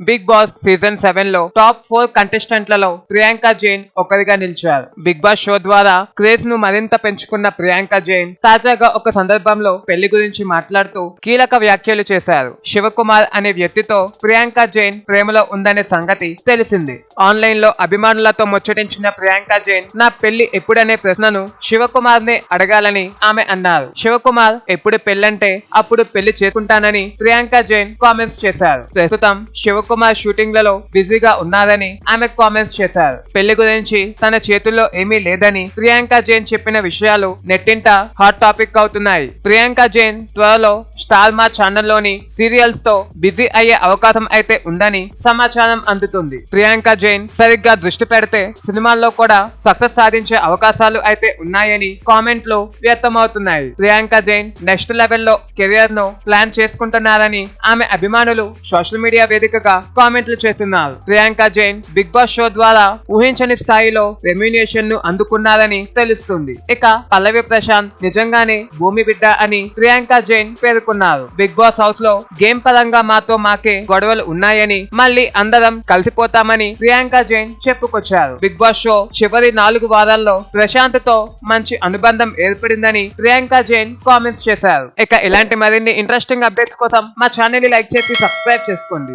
Big boss season సెవెన్లో top four కంటెస్టెంట్లలో ప్రియాంక జైన్ ఒకరిగా నిలిచారు. బిగ్ బాస్ షో ద్వారా క్రేజ్ను మరింత పెంచుకున్న ప్రియాంక జైన్ తాజాగా ఒక సందర్భంలో పెళ్ళి గురించి మాట్లాడుతూ కీలక వ్యాఖ్యలు చేశారు. శివకుమార్ అనే వ్యక్తితో ప్రియాంక జైన్ ప్రేమలో ఉందనే సంగతి తెలిసింది. ఆన్లైన్లో అభిమానులతో ముచ్చటించిన ప్రియాంక జైన్ నా పెళ్ళి ఎప్పుడనే ప్రశ్నను శివకుమార్ నే అడగాలని ఆమె అన్నారు. శివకుమార్ ఎప్పుడు పెళ్ళంటే అప్పుడు పెళ్ళి చేసుకుంటానని ప్రియాంక జైన్ కామెంట్స్ చేశారు. ప్రస్తుతం శివకుమార్ షూటింగ్లలో బిజీగా ఉన్నారని ఆమె కామెంట్స్ చేశారు. పెళ్ళి గురించి తన చేతుల్లో ఏమీ లేదని ప్రియాంక జైన్ చెప్పిన విషయాలు నెట్టింట హాట్ టాపిక్ అవుతున్నాయి. ప్రియాంక జైన్ త్వరలో స్టార్ మా ఛానల్లోని సీరియల్స్తో బిజీ అయ్యే అవకాశం అయితే ఉందని సమాచారం అందుతుంది. ప్రియాంక జైన్ సరిగ్గా దృష్టి పెడితే సినిమాల్లో కూడా సక్సెస్ సాధించే అవకాశాలు అయితే ఉన్నాయని కామెంట్లు వ్యక్తమవుతున్నాయి. ప్రియాంక జైన్ నెక్స్ట్ లెవెల్లో కెరియర్ను ప్లాన్ చేసుకుంటున్నారని ఆమె అభిమానులు సోషల్ మీడియా వేదికగా కామెంట్లు చేస్తున్నారు. Priyanka Jain big boss show ద్వారా ఊహించని స్థాయిలో రెమ్యూనేషన్ను అందుకున్నారని తెలుస్తుంది. ఇక పల్లవి ప్రశాంత్ నిజంగానే భూమి బిడ్డ అని ప్రియాంక జైన్ పేర్కొన్నారు. బిగ్ బాస్ హౌస్లో గేమ్ పరంగా మాతో మాకే గొడవలు ఉన్నాయని మళ్ళీ అందరం కలిసిపోతామని ప్రియాంక జైన్ చెప్పుకొచ్చారు. బిగ్ బాస్ షో చివరి నాలుగు వారాల్లో ప్రశాంత్తో మంచి అనుబంధం ఏర్పడిందని ప్రియాంక జైన్ కామెంట్స్ చేశారు. ఇక ఇలాంటి మరిన్ని ఇంట్రెస్టింగ్ అప్డేట్స్ కోసం మా ఛానల్ని లైక్ చేసి సబ్స్క్రైబ్ చేసుకోండి.